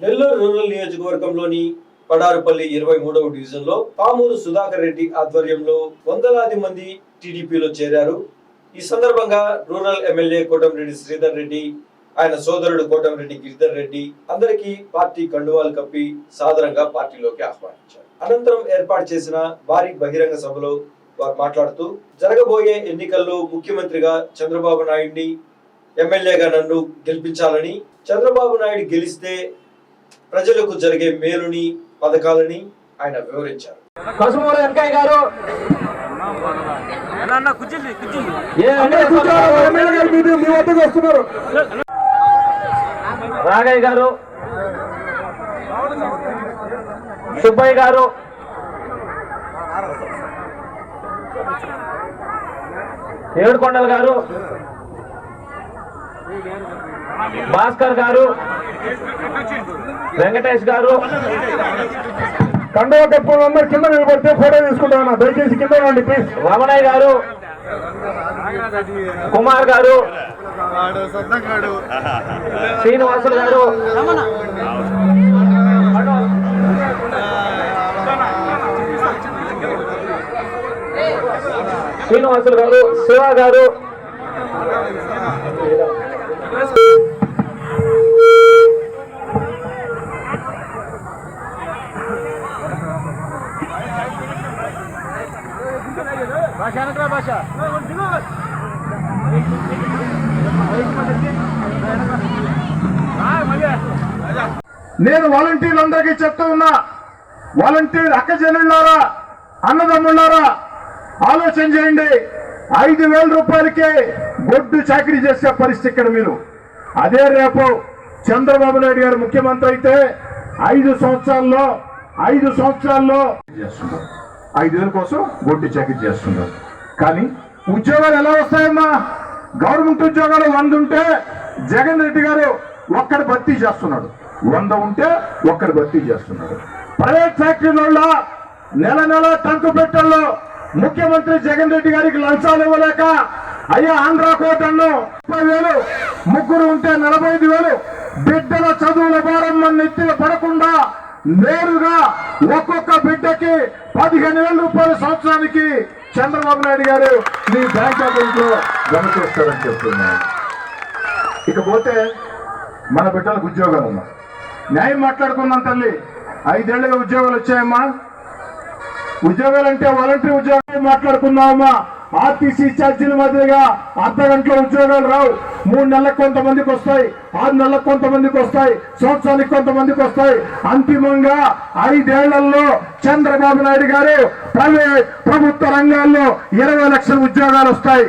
Nellore rural నియోజకవర్గంలోని పడారుపల్లి ఇరవై మూడవ డివిజన్లో పామూరు సుధాకర్ రెడ్డి ఆధ్వర్యంలో వందలాది మంది టీడీపీలో చేరారు. ఈ సందర్భంగా రూరల్ ఎమ్మెల్యే కోటంరెడ్డి శ్రీధర్ రెడ్డి ఆయన సోదరుడు కోటంరెడ్డి గిరిధర్ రెడ్డి అందరికీ పార్టీ కండువాలు కప్పి సాదరంగా పార్టీలోకి ఆహ్వానించారు. అనంతరం ఏర్పాటు చేసిన భారీ బహిరంగ సభలో వారు మాట్లాడుతూ జరగబోయే ఎన్నికల్లో ముఖ్యమంత్రిగా చంద్రబాబు నాయుడిని ఎమ్మెల్యేగా నన్ను గెలిపించాలని చంద్రబాబు నాయుడు గెలిస్తే ప్రజలకు జరిగే మేలుని పథకాలని ఆయన వివరించారు. వెంకయ్య గారు. ఏ రాఘయ్య గారు. సుబ్బయ్య గారు. ఏడుకొండల గారు. భాస్కర్ గారు వెంకటేష్ గారు. కండువా కప్పులు అందరు కింద నిలబడితే ఫోటో తీసుకుంటాను దయచేసి కింద రండి ప్లీజ్ రమణయ్య గారు కుమార్ గారు శ్రీనివాసులు గారు. శ్రీనివాసులు గారు శివ గారు. భాష నేను వాలంటీర్లందరికీ చెప్తూ ఉన్నా వాలంటీర్ అక్క చెల్లెళ్ళారా అన్నదమ్ముళ్ళారా ఆలోచన చేయండి. ఐదు వేల రూపాయలకే గొడ్డు చాకరీ చేసే పరిస్థితి ఇక్కడ మీరు. అదే రేపు చంద్రబాబు నాయుడు గారు ముఖ్యమంత్రి అయితే ఐదు సంవత్సరాల్లో ఐదు సంవత్సరాల్లో చేస్తున్నారు ఐదేళ్ళ కోసం గొడ్డు చాకరీ చేస్తున్నారు. కానీ ఉద్యోగాలు ఎలా వస్తాయమ్మా? గవర్నమెంట్ ఉద్యోగాలు వంద ఉంటే జగన్ రెడ్డి గారు ఒక్కడి భర్తీ చేస్తున్నాడు. వంద ఉంటే ఒక్కడి భర్తీ చేస్తున్నాడు. ప్రైవేట్ ఫ్యాక్టరీలలో నెల నెల టంకు పెట్టల్లో ముఖ్యమంత్రి జగన్ రెడ్డి గారికి లంచాలు ఇవ్వలేక అయ్యా ఆంధ్ర కోటను ముప్పై వేలు ముగ్గురు ఉంటే నలభై ఐదు వేలు బిడ్డల చదువుల భారం నెత్తిన పడకుండా నేరుగా ఒక్కొక్క బిడ్డకి పదిహేను వేల రూపాయల సంవత్సరానికి చంద్రబాబు నాయుడు గారు మీ బ్యాంక్ అకౌంట్లో జమ చేస్తారని చెప్తున్నాను ఇకపోతే మన బిడ్డలకు ఉద్యోగాలు ఉన్నా న్యాయం మాట్లాడుకున్నాం తల్లి. ఐదేళ్ళుగా ఉద్యోగాలు వచ్చాయమ్మా. ఉద్యోగాలు అంటే వాలంటీర్ ఉద్యోగాలు మాట్లాడుకున్నామమ్మా ఆర్టీసీ ఛార్జీల మాదిరిగా అర్ధ గంటలో ఉద్యోగాలు రావు. మూడు నెలలకు కొంతమందికి వస్తాయి ఆరు నెలలకు కొంతమందికి వస్తాయి సంవత్సరానికి కొంతమందికి వస్తాయి. అంతిమంగా ఐదేళ్ళలో చంద్రబాబు నాయుడు గారు ప్రైవేట్ ప్రభుత్వ రంగాల్లో ఇరవై లక్షల ఉద్యోగాలు వస్తాయి.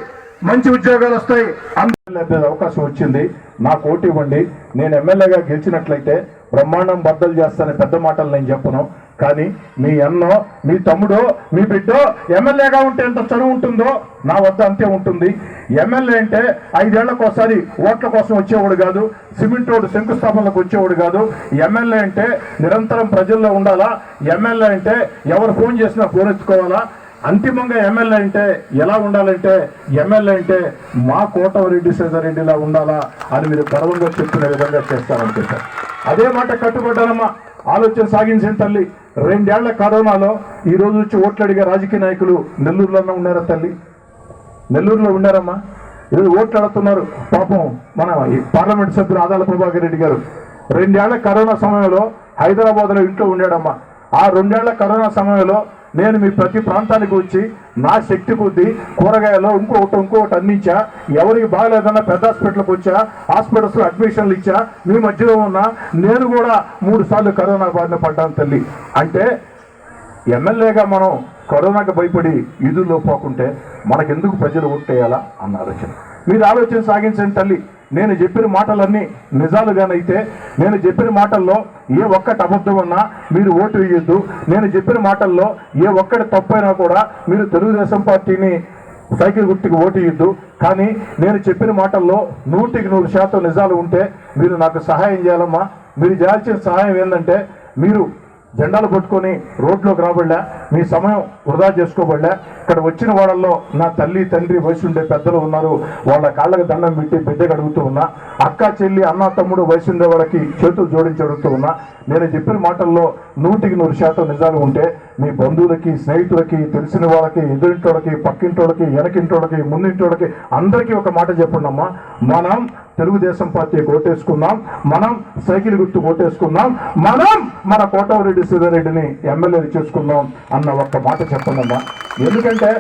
మంచి ఉద్యోగాలు వస్తాయి. అందరూ అవకాశం వచ్చింది. నాకు ఓటు ఇవ్వండి. నేను ఎమ్మెల్యేగా గెలిచినట్లయితే బ్రహ్మాండం బద్దలు చేస్తానని పెద్ద మాటలు నేను చెప్పను. కానీ మీ అన్నో మీ తమ్ముడో మీ బిడ్డో ఎమ్మెల్యేగా ఉంటే ఎంత చదువు ఉంటుందో నా వద్ద అంతే ఉంటుంది. ఎమ్మెల్యే అంటే ఐదేళ్ళకు ఒకసారి ఓట్ల కోసం వచ్చేవాడు కాదు సిమెంట్ రోడ్డు శంకుస్థాపనలకు వచ్చేవాడు కాదు. ఎమ్మెల్యే అంటే నిరంతరం ప్రజల్లో ఉండాలా? ఎమ్మెల్యే అంటే ఎవరు ఫోన్ చేసినా ఫోన్ ఎత్తుకోవాలా? అంతిమంగా ఎమ్మెల్యే అంటే ఎలా ఉండాలంటే ఎమ్మెల్యే అంటే మా కోటమరెడ్డి రెడ్డిలా ఉండాలా అని మీరు గర్వంగా చెప్తున్న విధంగా చేస్తారని చెప్పారు. అదే మాట కట్టుబడ్డానమ్మా. ఆలోచన సాగించిన తల్లి. రెండేళ్ళ కరోనాలో ఈ రోజు వచ్చి ఓట్లు అడిగే రాజకీయ నాయకులు నెల్లూరులోనే ఉన్నారా తల్లి? నెల్లూరులో ఉన్నారమ్మా. ఈరోజు ఓట్లు అడుగుతున్నారు. పాపం మన ఈ పార్లమెంట్ సభ్యులు ఆదాల ప్రభాకర్ రెడ్డి గారు. రెండేళ్ళ కరోనా సమయంలో హైదరాబాద్లో ఇంట్లో ఉండాడమ్మా. ఆ రెండేళ్ళ కరోనా సమయంలో నేను మీ ప్రతి ప్రాంతానికి వచ్చి నా శక్తి కొద్దీ కూరగాయలు ఇంకొకటి ఇంకొకటి అందించా. ఎవరికి బాగలేదన్నా పెద్ద హాస్పిటల్కి వచ్చా హాస్పిటల్స్లో అడ్మిషన్లు ఇచ్చా మీ మధ్యలో ఉన్నా నేను కూడా మూడు సార్లు కరోనా బారిన పడ్డాను తల్లి. అంటే ఎమ్మెల్యేగా మనం కరోనాకు భయపడి ఈదుల్లో పోకుంటే మనకెందుకు ప్రజలు ఓట్టేయాలా అన్న ఆలోచన. మీరు ఆలోచన సాగించండి తల్లి. నేను చెప్పిన మాటలన్నీ నిజాలుగానైతే నేను చెప్పిన మాటల్లో ఏ ఒక్కటి అబద్ధం ఉన్నా మీరు ఓటు వేయొద్దు. నేను చెప్పిన మాటల్లో ఏ ఒక్కటి తప్పైనా కూడా మీరు తెలుగుదేశం పార్టీని సైకిల్ గుర్తుకు ఓటు ఇద్దు కానీ నేను చెప్పిన మాటల్లో నూటికి నూరు శాతం నిజాలు ఉంటే మీరు నాకు సహాయం చేయాలమ్మా. మీరు చేయాల్సిన సహాయం ఏంటంటే మీరు జెండాలు పట్టుకొని రోడ్లోకి రాబడలే మీ సమయం వృధా చేసుకోబడలే. ఇక్కడ వచ్చిన వాళ్ళల్లో నా తల్లి తండ్రి వయసుండే పెద్దలు ఉన్నారు. వాళ్ళ కాళ్ళకి దండం పెట్టి బిడ్డకు అడుగుతూ ఉన్నా. అక్క చెల్లి అన్న తమ్ముడు వయసుండే వాళ్ళకి చేతులు జోడించి అడుగుతూ ఉన్నా. నేను చెప్పిన మాటల్లో నూటికి నూరు శాతం నిజాలు ఉంటే మీ బంధువులకి స్నేహితులకి తెలిసిన వాళ్ళకి ఎదురింటోళ్ళకి పక్కింటోళ్ళకి వెనకింటోళ్ళకి ముందింటోళ్ళకి అందరికీ ఒక మాట చెప్పండి అమ్మా మనం తెలుగుదేశం పార్టీ ఓటేసుకుందాం మనం సైకిల్ గుర్తు ఓటేసుకుందాం మనం మన కోటవరెడ్డి సుధారెడ్డిని ఎమ్మెల్యేలు చేసుకుందాం అన్న ఒక్క మాట చెప్పండి అమ్మా ఎందుకంటే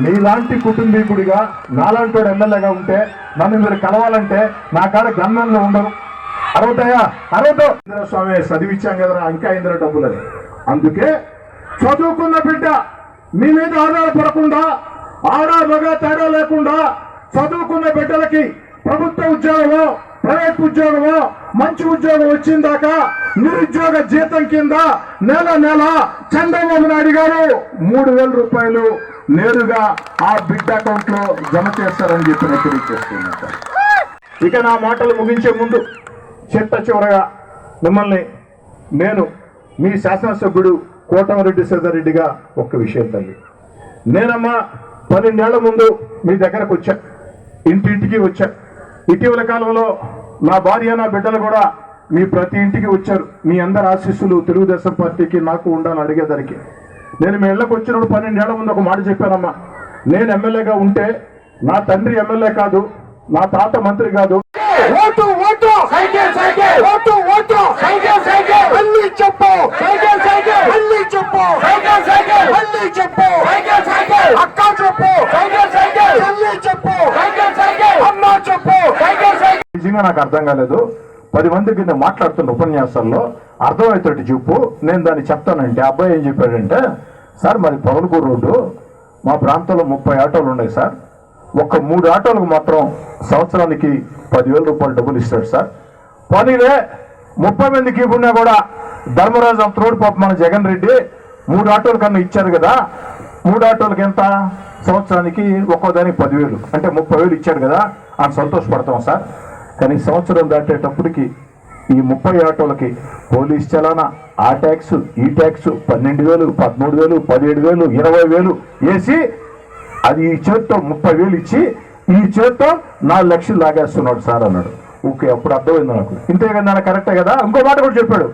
మీలాంటి కుటుంబీకుడిగా నాలాంటి ఎమ్మెల్యేగా ఉంటే నన్ను మీరు కలవాలంటే నా కాడ గన్మెన్లు ఉండరు. అరవతాయా అరవతో ఇంద్రస్వామి స్వామి చదివించాం కదరా ఇంకా ఇంద్ర డబ్బులని అందుకే చదువుకున్న బిడ్డ మీ మీద ఆధారపడకుండా ఆడ మగ తేడా లేకుండా చదువుకున్న బిడ్డలకి ప్రభుత్వ ఉద్యోగమో ప్రైవేట్ ఉద్యోగమో మంచి ఉద్యోగం వచ్చిందాక నిరుద్యోగ జీతం కింద నెల నెల చంద్రబాబు నాయుడు గారు మూడు వేల రూపాయలు నేరుగా ఆ బిడ్డ అకౌంట్లో జమ చేస్తారని చెప్పి నేను తెలియజేస్తున్నాను ఇక నా మాటలు ముగించే ముందు చిట్ట చివరగా మిమ్మల్ని నేను మీ శాసనసభ్యుడు కోటమరెడ్డి రెడ్డిగా ఒక్క విషయం తల్లి. నేనమ్మా పన్నెండేళ్ళ ముందు మీ దగ్గరకు వచ్చా. ఇంటింటికి వచ్చా. ఇటీవల కాలంలో నా భార్య నా బిడ్డలు కూడా మీ ప్రతి ఇంటికి వచ్చారు. మీ అందరి ఆశీస్సులు తెలుగుదేశం పార్టీకి నాకు ఉండాలని అడిగేదానికి. నేను మీ ఇళ్ళకి వచ్చినప్పుడు పన్నెండేళ్ళ ముందు ఒక మాట చెప్పానమ్మా. నేను ఎమ్మెల్యేగా ఉంటే నా తండ్రి ఎమ్మెల్యే కాదు నా తాత మంత్రి కాదు. Vote vote. Cycle cycle. Vote vote. Cycle cycle. మళ్ళీ చెప్పు. Cycle cycle. మళ్ళీ చెప్పు. Cycle cycle. మళ్ళీ చెప్పు. Cycle cycle. అక్క చెప్పు. Cycle cycle. మళ్ళీ చెప్పు. Cycle cycle. అమ్మ చెప్పు. Cycle cycle. నిజంగా నాకు అర్థం కాలేదు. పది మంది కింద మాట్లాడుతున్న ఉపన్యాసాల్లో అర్థమవుతాడు చూపు నేను దాన్ని చెప్తానంటే అబ్బాయి ఏం చెప్పాడంటే సార్ మరి పవన్పూర్ రోడ్డు. మా ప్రాంతంలో ముప్పై ఆటోలు ఉన్నాయి సార్. ఒక మూడు ఆటోలకు మాత్రం సంవత్సరానికి పదివేల రూపాయలు డబ్బులు ఇస్తాడు సార్. పోనీలే ముప్పై మందికి ఇవ్వకుండా కూడా ధర్మరాజు అంతరోడు పాప మన జగన్ రెడ్డి మూడు ఆటోల కన్నా ఇచ్చారు కదా. మూడు ఆటోలకి ఎంత? సంవత్సరానికి ఒక్కో దానికి పదివేలు. అంటే ముప్పై వేలు ఇచ్చాడు కదా. అని సంతోషపడతాం సార్. కానీ సంవత్సరం దాటేటప్పటికి ఈ ముప్పై ఆటోలకి పోలీస్ చలానా ఆ ట్యాక్స్ ఈ ట్యాక్స్ పన్నెండు వేలు పదమూడు వేలు పదిహేడు వేలు ఇరవై వేలు వేసి అది ఈ చేతితో ముప్పై వేలు ఇచ్చి ఈ చేత్తో నాలుగు లక్షలు లాగేస్తున్నాడు సార్ అన్నాడు. ఓకే అప్పుడు అర్థమైంది నాకు. ఇంతే కదా నాన్న కరెక్టే కదా? ఇంకో మాట కూడా చెప్పాడు.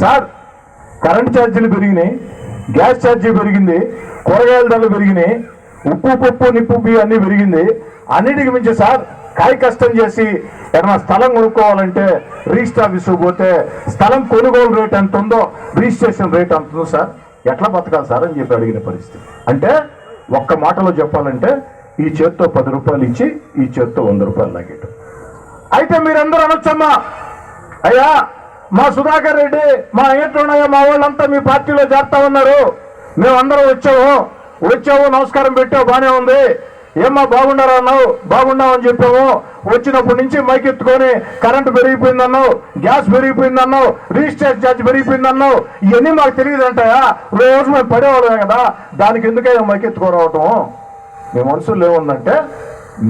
సార్ కరెంట్ ఛార్జీలు పెరిగినాయి గ్యాస్ ఛార్జీ పెరిగింది కూరగాయల ధరలు పెరిగినాయి ఉప్పు పప్పు నిప్పు బియ్యం అన్ని పెరిగింది. అన్నిటికి మించి సార్ కాయ కష్టం చేసి ఏదైనా స్థలం కొనుక్కోవాలంటే రిజిస్టర్ ఆఫీస్ పోతే స్థలం కొనుగోలు రేట్ ఎంత ఉందో రిజిస్ట్రేషన్ రేట్ ఎంత ఉందో సార్ ఎట్లా బతకాలి సార్ అని చెప్పి అడిగిన పరిస్థితి. అంటే ఒక్క మాటలో చెప్పాలంటే ఈ చేత్తో పది రూపాయలు ఇచ్చి ఈ చేత్తో వంద రూపాయలు లాగేయటం. అయితే మీరందరూ అనొచ్చమ్మా. అయ్యా మా సుధాకర్ రెడ్డి మా ఏంటున్నాయో మా వాళ్ళంతా మీ పార్టీలో చేస్తా ఉన్నారు. మేమందరం వచ్చాము. వచ్చాము నమస్కారం పెట్టావు బాగానే ఉంది. ఏమ్మా బాగుండారా అన్నావు? బాగున్నావు అని చెప్పాము. వచ్చినప్పటి నుంచి మైక్ ఎత్తుకొని కరెంటు పెరిగిపోయిందన్నావు గ్యాస్ పెరిగిపోయిందన్నావు రిజిస్ట్రేషన్ ఛార్జ్ పెరిగిపోయిందన్నావు. ఇవన్నీ మాకు తెలియదంటాయా రోజు మేము పడేవాళ్ళమే కదా. దానికి ఎందుకైనా మైక్ రావటం? మీ మనసులో ఏముందంటే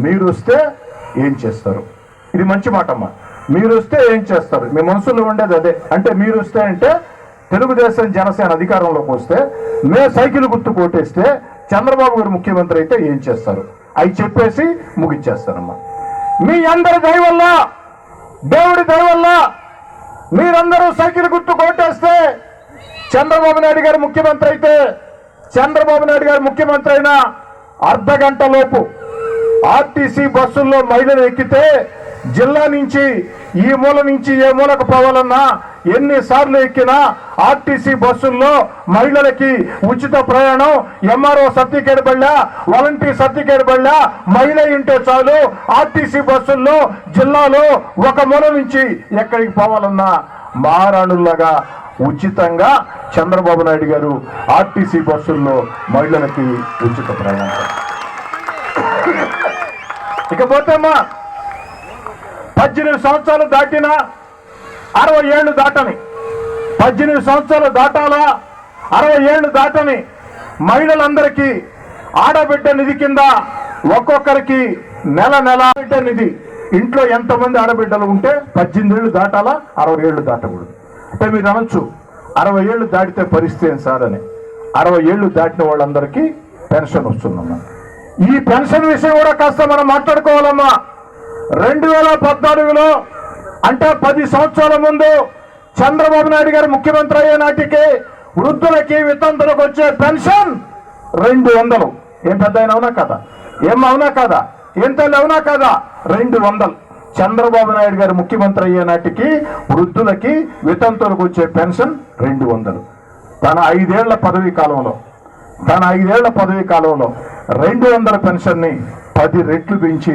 మీరు వస్తే ఏం చేస్తారు? ఇది మంచి మాట అమ్మా మీరు వస్తే ఏం చేస్తారు? మీ మనసులో ఉండేది అదే. అంటే మీరు వస్తే అంటే తెలుగుదేశం జనసేన అధికారంలోకి వస్తే మే సైకిల్ గుర్తు కొట్టేస్తే చంద్రబాబు గారు ముఖ్యమంత్రి అయితే ఏం చేస్తారు? అవి చెప్పేసి ముగించేస్తారమ్మా మీ అందరి దయ వల్ల దేవుడి దయ వల్ల మీరందరూ సైకిల్ గుర్తు కొట్టేస్తే చంద్రబాబు నాయుడు గారు ముఖ్యమంత్రి అయితే చంద్రబాబు నాయుడు గారు ముఖ్యమంత్రి అయినా అర్ధగంట లోపు ఆర్టీసీ బస్సుల్లో మహిళలు ఎక్కితే జిల్లా నుంచి ఈ మూల నుంచి ఏ మూలకు పోవాలన్నా ఎన్నిసార్లు ఎక్కినా ఆర్టీసీ బస్సుల్లో మహిళలకి ఉచిత ప్రయాణం ఎంఆర్ఓ సర్టిఫికేట్ బళ్ళ వాలంటీర్ సర్టిఫికేట్ బళ్ళ మహిళ ఉంటే చాలు ఆర్టీసీ బస్సుల్లో జిల్లాలో ఒక మూల నుంచి ఎక్కడికి పోవాలన్నా మహారాణుల్లాగా ఉచితంగా చంద్రబాబు నాయుడు గారు ఆర్టీసీ బస్సుల్లో మహిళలకి ఉచిత ప్రయాణం ఇకపోతే అమ్మా పద్దెనిమిది సంవత్సరాలు దాటినా అరవై ఏళ్ళు దాటని పద్దెనిమిది సంవత్సరాలు దాటాలా అరవై ఏళ్ళు దాటని మహిళలందరికీ ఆడబిడ్డ నిధి కింద ఒక్కొక్కరికి నెల నెల బిడ్డ నిధి. ఇంట్లో ఎంతమంది ఆడబిడ్డలు ఉంటే పద్దెనిమిది ఏళ్ళు దాటాలా అరవై ఏళ్ళు దాటకూడదు. అంటే మీరు అనొచ్చు అరవై ఏళ్ళు దాటితే పరిస్థితి ఏం సార్ అని అరవై ఏళ్ళు దాటిన వాళ్ళందరికీ పెన్షన్ వస్తుందమ్మా. ఈ పెన్షన్ విషయం కూడా కాస్త మనం మాట్లాడుకోవాలమ్మా. రెండు వేల పద్నాలుగులో అంటే పది సంవత్సరాల ముందు చంద్రబాబు నాయుడు గారు ముఖ్యమంత్రి అయ్యే నాటికి వృద్ధులకి వితంతులకు వచ్చే పెన్షన్ రెండు వందలు. ఏం పెద్ద అయిన అవునా కదా? ఏం అవునా కదా? ఏం తల్లి అవునా కదా? రెండు వందలు. చంద్రబాబు నాయుడు గారు ముఖ్యమంత్రి అయ్యే నాటికి వృద్ధులకి వితంతులకు వచ్చే పెన్షన్ రెండు వందలు. తన ఐదేళ్ళ పదవీ కాలంలో తన ఐదేళ్ళ పదవీ కాలంలో రెండు వందల పెన్షన్ని పది రెట్లు పెంచి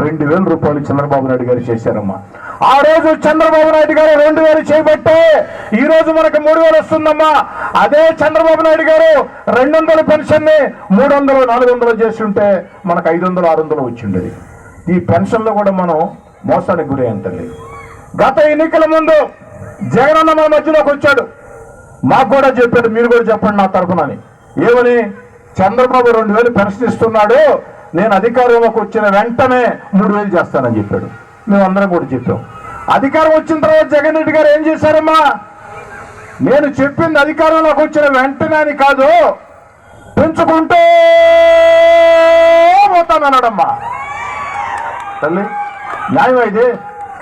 రెండు వేల రూపాయలు చంద్రబాబు నాయుడు గారు చేశారమ్మా. ఆ రోజు చంద్రబాబు నాయుడు గారు రెండు వేలు చేయబట్టే ఈ రోజు మనకు మూడు వేలు వస్తుందమ్మా. అదే చంద్రబాబు నాయుడు గారు రెండు వందల పెన్షన్ని మూడు వందలు నాలుగు వందలు చేస్తుంటే మనకు ఐదు వందలు ఆరు వందలు వచ్చిండేది ఈ పెన్షన్లో కూడా మనం మోసానికి గురి తల్లి గత ఎన్నికల ముందు జగనన్న మన మధ్యలోకి వచ్చాడు మాకు కూడా చెప్పాడు మీరు కూడా చెప్పండి నా తరఫునని ఏమని? చంద్రబాబు రెండు వేలు పెన్షన్ ఇస్తున్నాడు నేను అధికారంలోకి వచ్చిన వెంటనే మూడు వేలు చేస్తానని చెప్పాడు. మేము కూడా చెప్పాం. అధికారం వచ్చిన తర్వాత జగన్ రెడ్డి గారు ఏం చేశారమ్మా? నేను చెప్పింది అధికారంలోకి వచ్చిన వెంటనే అని కాదు పెంచుకుంటూ పోతానన్నాడమ్మా. తల్లి న్యాయమైంది.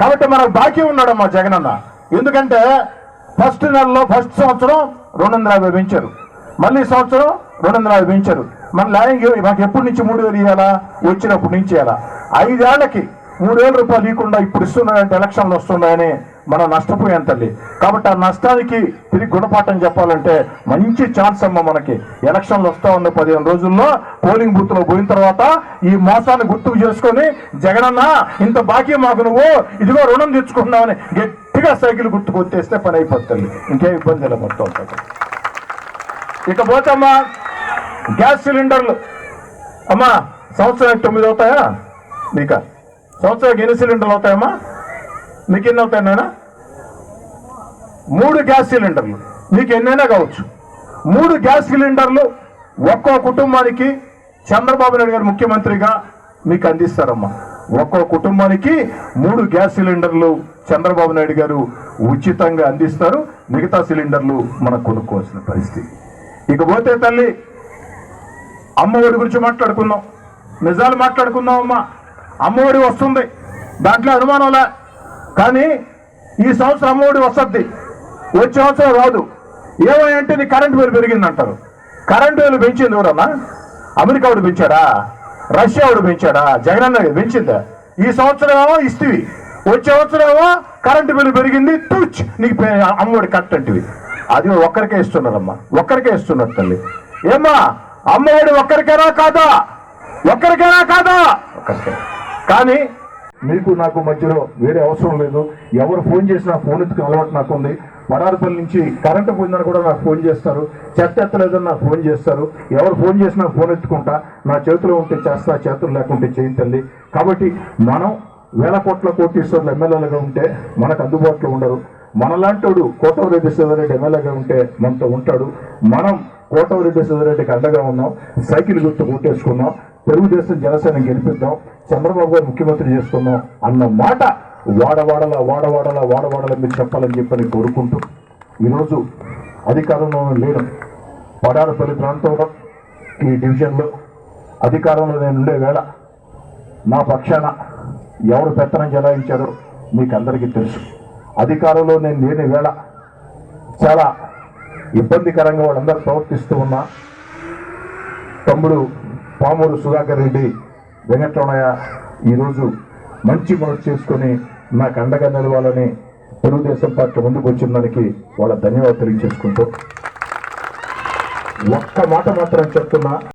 కాబట్టి మనకు బాకీ ఉన్నాడమ్మా జగనన్న ఎందుకంటే ఫస్ట్ నెలలో ఫస్ట్ సంవత్సరం రెండు వందల యాభై పెంచారు. మళ్ళీ సంవత్సరం రెండు వందల యాభై పెంచారు. మన న్యాయం మాకు ఎప్పటి నుంచి మూడు వేలు ఇవ్వాలా? వచ్చినప్పటి నుంచి ఇవ్వాలా? ఐదేళ్ళకి మూడు వేల రూపాయలు ఇవ్వకుండా ఇప్పుడు ఇస్తున్నాయంటే ఎలక్షన్లు వస్తున్నాయని మనం నష్టపోయాం తల్లి. కాబట్టి ఆ నష్టానికి తిరిగి గుణపాఠం చెప్పాలంటే మంచి ఛాన్స్ అమ్మ మనకి. ఎలక్షన్లు వస్తూ ఉన్న పదిహేను రోజుల్లో పోలింగ్ బూత్లో పోయిన తర్వాత ఈ మోసాన్ని గుర్తుకు చేసుకొని జగనన్న ఇంత బాకీ మాకు నువ్వు ఇదిగో రుణం తెచ్చుకుంటున్నావని గట్టిగా సైకిల్ గుర్తుకు వచ్చేస్తే పని అయిపోతుంది ఇంకేం ఇబ్బంది లేదు మొత్తం ఇకపోతే అమ్మా గ్యాస్ సిలిండర్లు. అమ్మా సంవత్సరానికి తొమ్మిది అవుతాయా? మీక? సంవత్సరానికి ఎన్ని సిలిండర్లు అవుతాయమ్మా? మీకు ఎన్ని అవుతాయినా మూడు గ్యాస్ సిలిండర్లు. మీకు ఎన్నైనా కావచ్చు. మూడు గ్యాస్ సిలిండర్లు ఒక్కో కుటుంబానికి చంద్రబాబు నాయుడు గారు ముఖ్యమంత్రిగా మీకు అందిస్తారమ్మా. ఒక్కో కుటుంబానికి మూడు గ్యాస్ సిలిండర్లు చంద్రబాబు నాయుడు గారు ఉచితంగా అందిస్తారు. మిగతా సిలిండర్లు మనకు కొనుక్కోవాల్సిన పరిస్థితి. ఇకపోతే తల్లి అమ్మఒడి గురించి మాట్లాడుకుందాం. నిజాలు మాట్లాడుకుందాం అమ్మా అమ్మఒడి వస్తుంది. దాంట్లో అనుమానంలే కానీ ఈ సంవత్సరం అమ్మఒడి వస్తుంది. వచ్చే సంవత్సరం రాదు. ఏమంటే నీ కరెంట్ బిల్లు పెరిగింది అంటారు కరెంట్ బిల్లు పెంచింది ఎవరన్నా? అమెరికా వాడు పెంచాడా? రష్యా వాడు పెంచాడా? జగన్ అన్న పెంచిందా? ఈ సంవత్సరం ఏమో ఇస్తివి. వచ్చే సంవత్సరం ఏమో కరెంటు బిల్లు పెరిగింది తుచ్ నీకు అమ్మఒడి కట్ అంటివి. అది ఒక్కరికే ఇస్తున్నారమ్మా. ఒక్కరికే ఇస్తున్నారు తల్లి. ఏమ్మా అమ్మఒడి ఒక్కరికేనా కాదా? ఒక్కరికేనా కాదా? ఒక్కరికే. కానీ మీకు నాకు మధ్యలో వేరే అవసరం లేదు. ఎవరు ఫోన్ చేసినా ఫోన్ ఎత్తుకు అలవాటు నాకు ఉంది పడారపల్లి నుంచి కరెంటు పోయిందని కూడా నాకు ఫోన్ చేస్తారు. చెత్త ఎత్తలేదని నాకు ఫోన్ చేస్తారు. ఎవరు ఫోన్ చేసినా ఫోన్ ఎత్తుకుంటా నా చేతిలో ఉంటే చేస్తా చేతులు లేకుంటే చేయి తల్లి. కాబట్టి మనం వేల కోట్ల కోటీశ్వర్లు ఎమ్మెల్యేలుగా ఉంటే మనకు అందుబాటులో ఉండరు. మనలాంటోడు కోటవరెడ్డి శివరెడ్డి ఎమ్మెల్యేగా ఉంటే మనతో ఉంటాడు. మనం కోటవరెడ్డి శివరెడ్డికి అండగా ఉన్నాం. సైకిల్ గుర్తు కొట్టేసుకున్నాం. తెలుగుదేశం జనసేన గెలిపిద్దాం చంద్రబాబు గారు ముఖ్యమంత్రి చేసుకుందాం అన్న మాట వాడవాడల వాడవాడల వాడవాడల మీరు చెప్పాలని చెప్పని కోరుకుంటూ ఈరోజు అధికారంలో లేను. పడారపల్లి ప్రాంతంలో ఈ డివిజన్లో అధికారంలో నేను ఉండే వేళ నా పక్షాన ఎవరు పెత్తనం చెలాయించారో మీకు అందరికీ తెలుసు. అధికారంలో నేను లేని వేళ చాలా ఇబ్బందికరంగా వాళ్ళందరూ ప్రవర్తిస్తూ ఉన్నా తమ్ముడు పామూరు సుధాకర్ రెడ్డి వెంకటరమణయ్య ఈరోజు మంచి మనసు చేసుకొని నాకు అండగా నిలవాలని తెలుగుదేశం పార్టీ ముందుకు వచ్చిన దానికి వాళ్ళ ధన్యవాదాలు తెలియజేసుకుంటూ ఒక్క మాట మాత్రం చెప్తున్నా.